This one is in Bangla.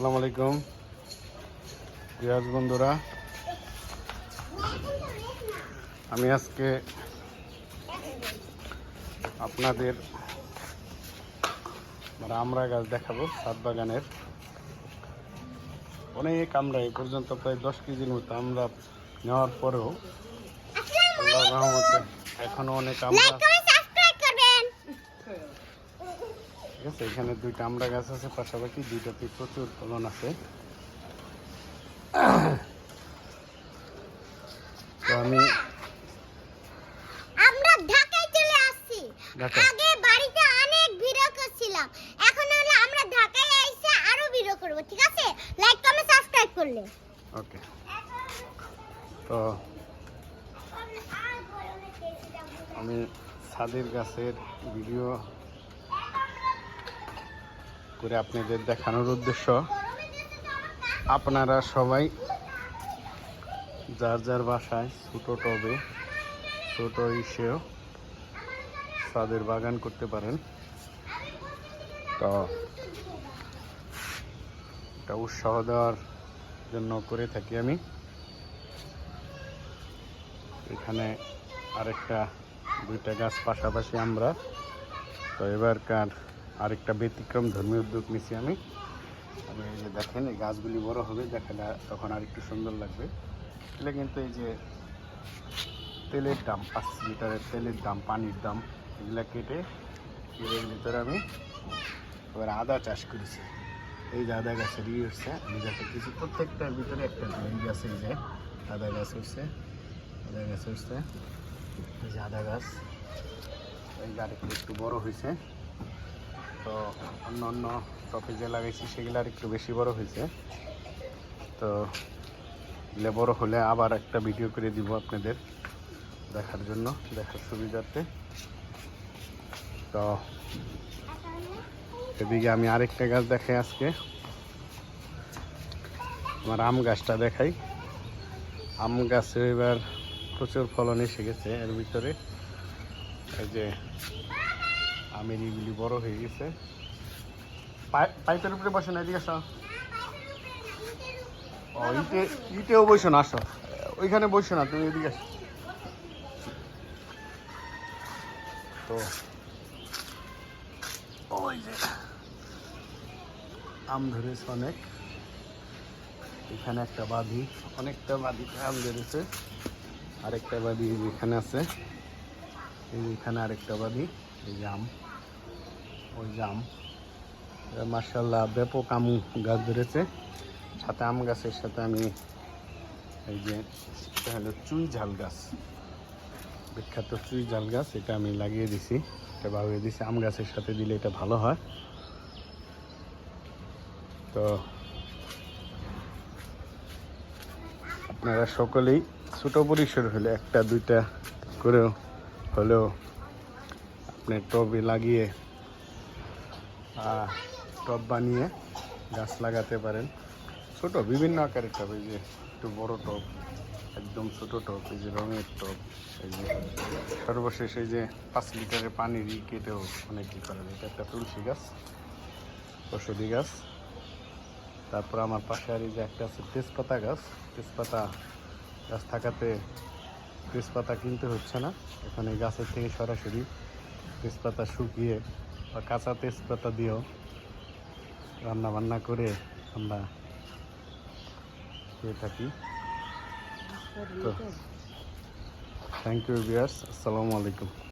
সালাম আলাইকুম। রিয়াজ বন্ধুরা, আমি আজকে আপনাদের মানে আমরা গাছ দেখাবো, সাত বাগানের। অনেক আমরা এ পর্যন্ত প্রায় দশ কেজির মতো আমরা নেওয়ার পরেও আল্লাহ রহমতে এখনও অনেক আমরা ঠিক আছে? এখানে দুইটা আমরা গাছ আছে পাশাপাশি দুইটাতে প্রচুর ফলন আছে। তো আমি আমরা ঢাকায় চলে আসছি। আগে বাড়িতে অনেক ভিডিও করছিলাম। এখন হলো আমরা ঢাকায় আইসে আরও ভিডিও করব ঠিক আছে? লাইক কমেন্ট সাবস্ক্রাইব করলে। ওকে। তো আমি ছাদের গাছের ভিডিও করে আপনাদের দেখানোর উদ্দেশ্য। আপনারা সবাই যার যার বাসায় ছোটো টবে, ছোটো ইসেও ছাদের বাগান করতে পারেন। তো এটা উৎসাহ দেওয়ার জন্য করে থাকি আমি। এখানে আরেকটা, দুইটা গাছ পাশাপাশি আমরা। তো এবারকার আরেকটা ব্যতিক্রম ধর্মীয় উদ্যোগ নিয়েছি আমি। এই যে দেখেন, এই গাছগুলি বড় হবে দেখালে তখন আর একটু সুন্দর লাগবে। এগুলো কিন্তু এই যে তেলের দাম, পাঁচ লিটারের তেলের দাম, পানির দাম, এগুলা কেটে এর ভিতরে আমি এবার আদা চাষ করেছি। এই যে আদা গাছের ই উঠছে আমি যাতে কিছু প্রত্যেকটার ভিতরে একটা এই গাছে এই যে আদা গাছ উঠছে আদা গাছ উঠছে এই যে আদা গাছ, এই আরেকটু একটু বড় হয়েছে। তো অন্য অন্য টপে যে লাগাইছি সেগুলো আর একটু বেশি বড় হয়েছে। তো এগুলো বড় হলে আবার একটা ভিডিও করে দিব আপনাদের দেখার জন্য, দেখার সুবিধার্থে। তো এদিকে আমি আরেকটা গাছ দেখাই আজকে। আমার আম গাছটা দেখাই। আম গাছে এবার প্রচুর ফলন এসে গেছে এর ভিতরে। এই যে আমের ইগুলি বড় হয়ে গেছে। পাইপের উপরে বসে না, এদিকে আসো। ও, ইটে ইটেও বসো না, আসো। ওইখানে বসো না, তুমি এদিকে তো, ওই যে আম ধরেছে অনেক। এখানে একটা বাদি, অনেকটা বাদি আম ধরেছে। আরেকটা যে এখানে আছে। এই এখানে আরেকটা বাদি, এই যে আম। ওই যে আম। মার্শাল্লাহ ব্যাপক আম গাছ ধরেছে। সাথে আম গাছের সাথে আমি এই যে এটা হলো চুই ঝাল গাছ। বিখ্যাত চুই ঝাল গাছ, এটা আমি লাগিয়ে দিছি। এটা বাগিয়ে দিছি। আম গাছের সাথে দিলে এটা ভালো হয়। তো আপনারা সকলেই ছোট পরিসর হলে একটা, দুইটা করেও হলেও আপনি টবে লাগিয়ে টব বানিয়ে গাছ লাগাতে পারেন। ছোট, বিভিন্ন আকারের টব, এই যে একটু বড় টব, একদম ছোট টব, এই যে রঙের টব, এই যে সর্বশেষ এই যে পাঁচ লিটারের ই কেটেও অনেক কী করা যায় এটা একটা তুলসী গাছ ঔষধি গাছ। তারপর আমার পাশে আর এই যে একটা আছে তেজপাতা গাছ। তেজপাতা গাছ থাকাতে তেজপাতা কিনতে হচ্ছে না। এখানে গাছের থেকে সরাসরি তেজপাতা শুকিয়ে বা কাঁচা তেজপাতা দিয়েও রান্না বান্না করে আমরা খেয়ে থাকি। তো থ্যাংক ইউ বিয়ার্স আসসালামু আলাইকুম।